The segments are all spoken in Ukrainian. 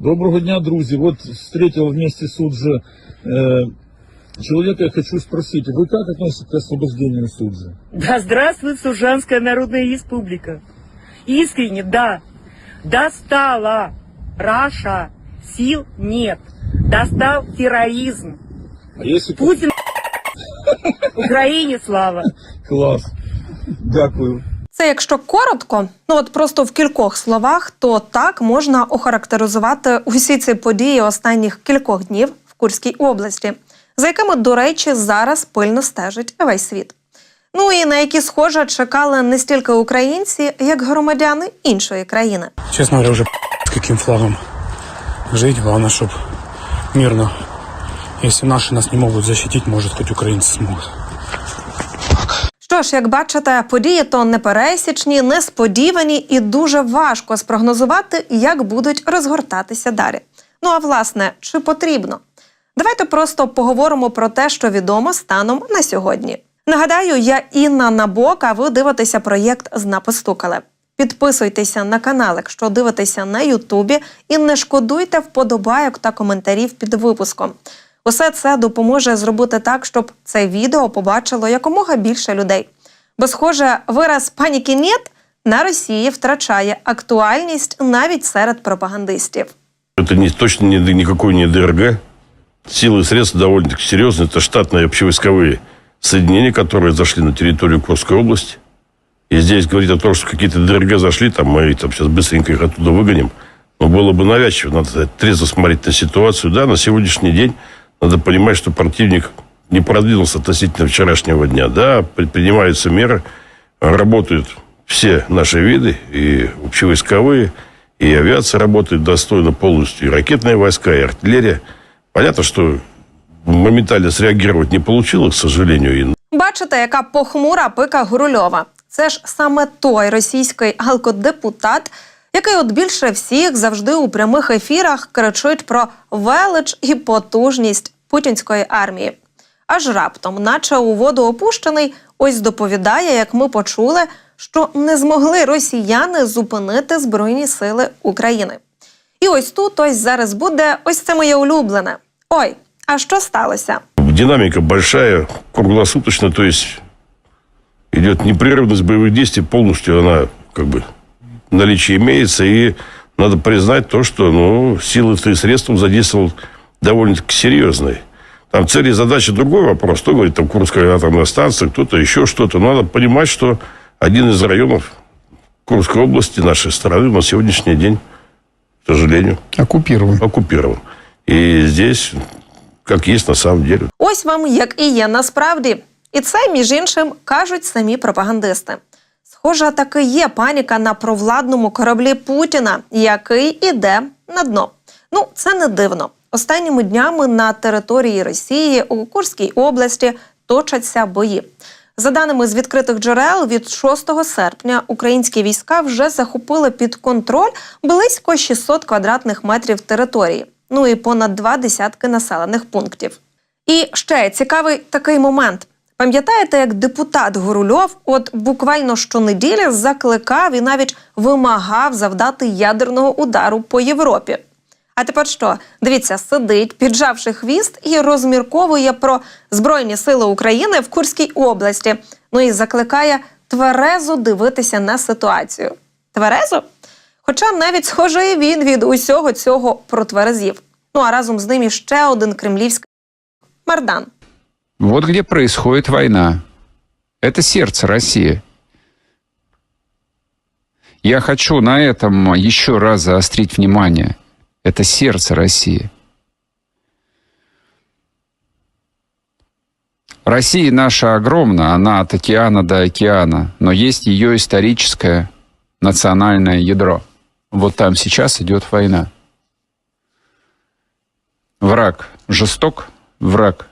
Доброго дня, друзі. Вот встретил вместе Суджи э, человека. Я хочу спросить, вы как относитесь к освобождению Суджи? Да здравствует Сужанская Народная Республика. Искренне, да. Достала Раша. Сил нет. Достал терроризм. А если Путин Украине слава. класс? Дякую. Це якщо коротко, ну от просто в кількох словах, то так можна охарактеризувати усі ці події останніх кількох днів в Курській області, за якими, до речі, зараз пильно стежить весь світ. Ну і на які, схоже, чекали не стільки українці, як громадяни іншої країни. Честно говоря, уже с каким флагом жить. Главное, чтобы мирно. Если наши нас не могут защитить, может, хоть украинцы смогут. Що ж, як бачите, події то непересічні, несподівані і дуже важко спрогнозувати, як будуть розгортатися далі. Ну а власне, чи потрібно? Давайте просто поговоримо про те, що відомо станом на сьогодні. Нагадаю, я Інна Набок, а ви дивитеся проєкт «Зна постукали». Підписуйтеся на канал, якщо дивитеся на Ютубі, і не шкодуйте вподобайок та коментарів під випуском. Усе це допоможе зробити так, щоб це відео побачило якомога більше людей. Бо, схоже, вираз паніки «нет» на Росії втрачає актуальність навіть серед пропагандистів. Это не, точно не, никакой не ДРГ. Силы и средства довольно-таки серьезные. Это штатные общевойсковые соединения, которые зашли на территорию Курской области. И здесь говорить о том, что какие-то ДРГ зашли, там мы там сейчас быстренько их оттуда выгоним. Но было бы навязчиво. Надо трезво смотреть на ситуацию. Да, на сегодняшний день надо понимать, что противник не продвинулся относительно вчерашнего дня. Да, предпринимаются меры, работают все наши виды, и общевойсковые, и авиация работает достойно полностью, и ракетные войска, и артиллерия. Понятно, что моментально среагировать не получилось, к сожалению, и Бачите, яка похмура пика Гурульова. Це ж саме той російський алкодепутат, який от більше всіх завжди у прямих ефірах кричить про велич і потужність путінської армії. Аж раптом, наче у воду опущений, ось доповідає, як ми почули, що не змогли росіяни зупинити Збройні сили України. І ось тут ось зараз буде ось це моє улюблене. Ой, а що сталося? динамика большая, круглосуточно, то есть идет непрерывность боевых действий, полностью она как бы в наличии имеется, и надо признать то, что ну, силы и средства он задействовал довольно-таки серьезные. Там цели и задачи другой вопрос. Кто говорит, там Курская атомная станция, кто-то еще что-то. Но надо понимать, что один из районов Курской области нашей страны на сегодняшний день, к сожалению, Оккупируем. оккупирован. И здесь, как есть на самом деле. Ось вам як і є насправді. І це, між іншим, кажуть самі пропагандисти. Схоже, таки є паніка на провладному кораблі Путіна, який іде на дно. Ну, це не дивно. Останніми днями на території Росії у Курській області точаться бої. За даними з відкритих джерел, від 6 серпня українські війська вже захопили під контроль близько 600 квадратних метрів території, ну і понад два десятки населених пунктів. І ще цікавий такий момент. Пам'ятаєте, як депутат Горульов от буквально щонеділі закликав і навіть вимагав завдати ядерного удару по Європі? А тепер що? Дивіться, сидить, піджавши хвіст, і розмірковує про Збройні сили України в Курській області. Ну і закликає тверезо дивитися на ситуацію. Тверезо? Хоча навіть схоже він від усього цього протверезів. Ну а разом з ним іще один кремлівський Мардан. Вот где происходит война. Это сердце России. Я хочу на этом еще раз заострить внимание. Это сердце России. Россия наша огромна, она от океана до океана, но есть ее историческое национальное ядро. Вот там сейчас идет война. Враг жесток, враг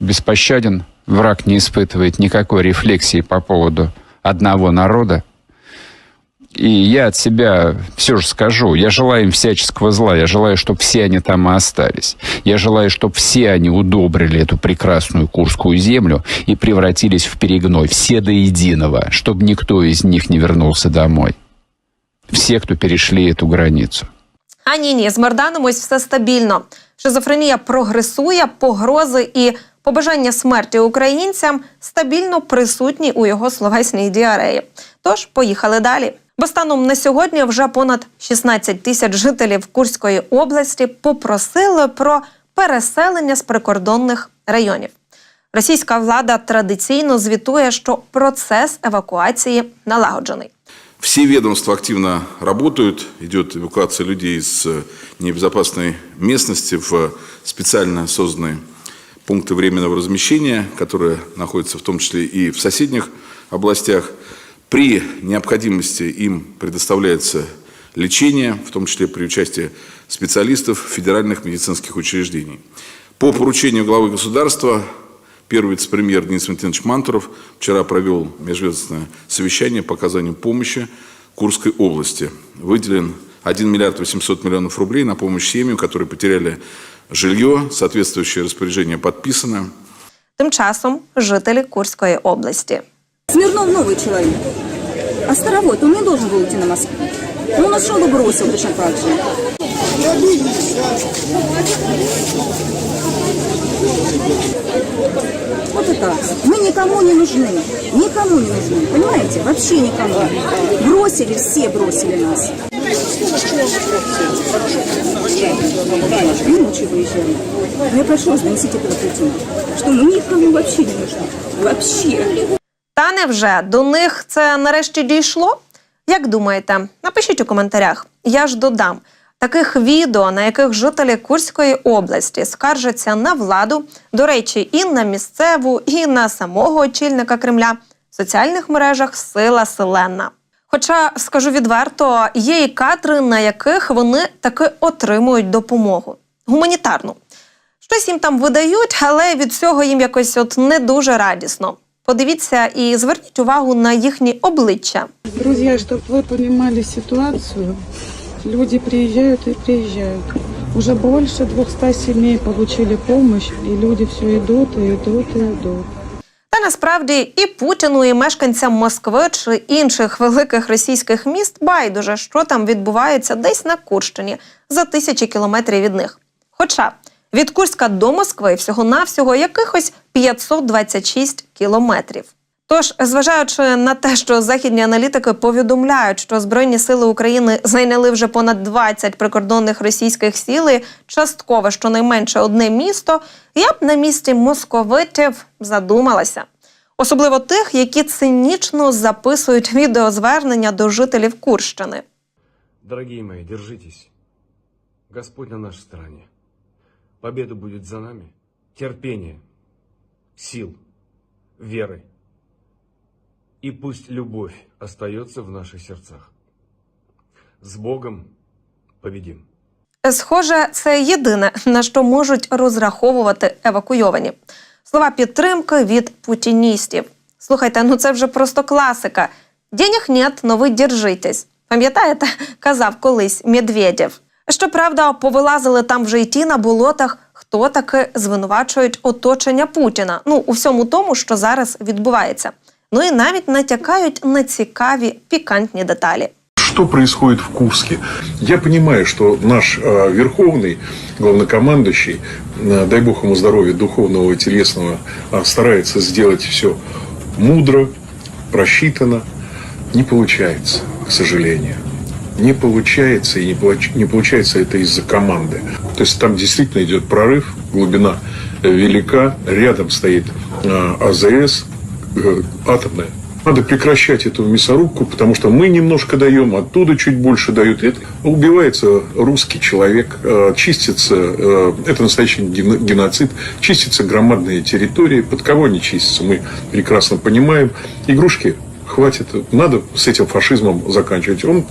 беспощаден, враг не испытывает никакой рефлексии по поводу одного народа. И я от себя все же скажу, я желаю им всяческого зла, я желаю, чтобы все они там и остались. Я желаю, чтобы все они удобрили эту прекрасную Курскую землю и превратились в перегной, все до единого, чтобы никто из них не вернулся домой. Все, кто перешли эту границу. А ні, ні, з Марданом ось все стабільно. Шизофренія прогресує, погрози і побажання смерті українцям стабільно присутні у його словесній діареї. Тож поїхали далі. Бо станом на сьогодні вже понад 16 тисяч жителів Курської області попросили про переселення з прикордонних районів. Російська влада традиційно звітує, що процес евакуації налагоджений. Все ведомства активно работают, идет эвакуация людей из э, небезопасной местности в специально созданные пункты временного размещения, которые находятся в том числе и в соседних областях. При необходимости им предоставляется лечение, в том числе при участии специалистов федеральных медицинских учреждений. По поручению главы государства Первый вице-премьер Денис Валентинович Мантуров вчера провел межведомственное совещание по оказанию помощи Курской области. Выделен 1 миллиард 800 миллионов рублей на помощь семьям, которые потеряли жилье. Соответствующее распоряжение подписано. Тим часом жителі Курської області. Смирнов новый человек. А Старовой, он не должен был уйти на Москву. Он нашел и бросил точно так же. Вот и так. Мы никому не нужны. Никому не нужны. Понимаете? Вообще никому. Бросили, все бросили нас. И ночью выезжали. Но я прошу вас, донесите этого Путина, что мы никому вообще не нужны. Вообще. Та невже до них це нарешті дійшло? Як думаєте? Напишіть у коментарях. Я ж додам. Таких відео, на яких жителі Курської області скаржаться на владу, до речі, і на місцеву, і на самого очільника Кремля в соціальних мережах сила селена. Хоча скажу відверто, є і кадри, на яких вони таки отримують допомогу гуманітарну. Щось їм там видають, але від цього їм якось от не дуже радісно. Подивіться і зверніть увагу на їхні обличчя. Друзья, чтобы вы понимали ситуацию, люди приезжают и приезжают. Уже больше 200 семей получили помощь, и люди все идут и идут и идут. Та насправді і Путіну, і мешканцям Москви чи інших великих російських міст байдуже, що там відбувається десь на Курщині за тисячі кілометрів від них. Хоча від Курська до Москви всього-навсього якихось 526 кілометрів. Тож, зважаючи на те, що західні аналітики повідомляють, що Збройні сили України зайняли вже понад 20 прикордонних російських сіл, і частково щонайменше одне місто, я б на місці московитів задумалася. Особливо тих, які цинічно записують відеозвернення до жителів Курщини. Дорогие мои, держитесь. Господь на нашей стороне. Победа будет за нами. Терпение, сил, веры. И пусть любовь остается в наших сердцах. С Богом победим. Схоже, це єдине, на що можуть розраховувати евакуйовані. Слова підтримки від путіністів. Слухайте, ну це вже просто класика. Денег нет, но ви держитесь. Пам'ятаєте, казав колись Медведєв. Щоправда, повилазили там вже й ті на болотах, хто таки звинувачують оточення Путіна. Ну, у всьому тому, що зараз відбувається. Ну і навіть натякають на цікаві пікантні деталі. Что происходит в Курске? Я понимаю, что наш э, верховный главнокомандующий, э, дай бог ему здоровья духовного и телесного, э, старается сделать все мудро, просчитано. Не получается, к сожалению. Не получается, и не, получ- не получается это из-за команды. То есть там действительно идет прорыв, глубина э, велика, рядом стоит э, АЗС, э, атомная. Надо прекращать эту мясорубку, потому что мы немножко даем, оттуда чуть больше дают. Это убивается русский человек, э, чистится, э, это настоящий ген- геноцид, чистятся громадные территории. Под кого они чистятся, мы прекрасно понимаем. Игрушки хватит, надо с этим фашизмом заканчивать. Он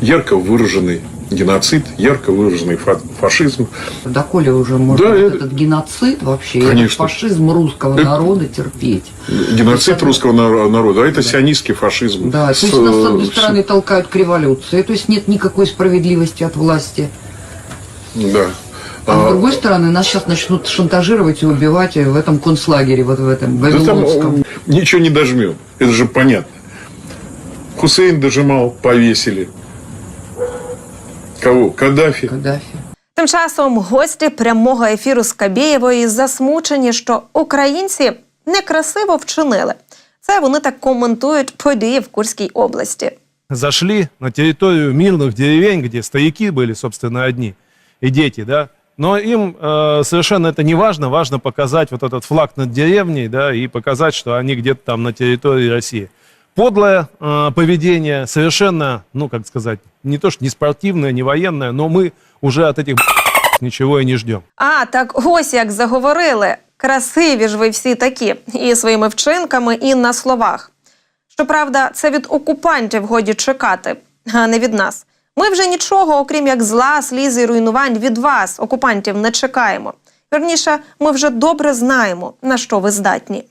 ярко выраженный геноцид, ярко выраженный фа- фашизм. Доколе уже можно Да, вот это- этот геноцид вообще, Конечно. этот фашизм русского Это- народа терпеть? Геноцид Это- русского нар- народа, а это сионистский фашизм. Да, то С, есть нас с э, одной с- стороны толкают к революции, то есть нет никакой справедливости от власти. Да. А, с А, другой стороны, нас сейчас начнут шантажировать и убивать в этом концлагере, вот в этом Да там Вавилонском. э, ничего не дожмем. Это же понятно. Хусейн дожимал, повесили. Кого? Каддафи? Каддафи. Тим часом гості прямого ефіру з Кабєєвої засмучені, що українці некрасиво вчинили. Це вони так коментують події в Курській області. зашли на территорию мирных деревень, где стояки были, собственно, одни, и дети, да, но им э, совершенно это не важно, важно показать вот этот флаг над деревней, да, и показать, что они где-то там на территории России. Подлое э, поведение, совершенно, ну, как сказать, не то что не спортивное, не военное, но мы уже от этих ничего и не ждем. А так ось як заговорили. Красиві ж ви всі такі, і своїми вчинками, і на словах. Щоправда, це від окупантів годі чекати, а не від нас. Ми вже нічого, окрім як зла, сліз і руйнувань від вас, окупантів, не чекаємо. Вірніше, ми вже добре знаємо, на що ви здатні.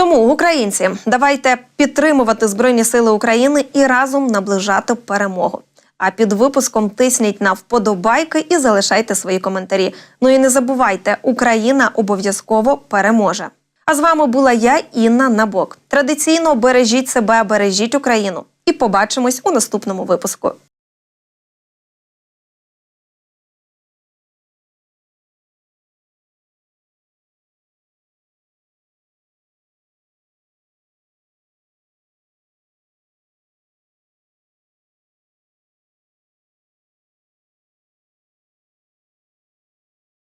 Тому, українці, давайте підтримувати Збройні Сили України і разом наближати перемогу. А під випуском тисніть на вподобайки і залишайте свої коментарі. Ну і не забувайте, Україна обов'язково переможе. А з вами була я, Інна Набок. Традиційно бережіть себе, бережіть Україну. І побачимось у наступному випуску.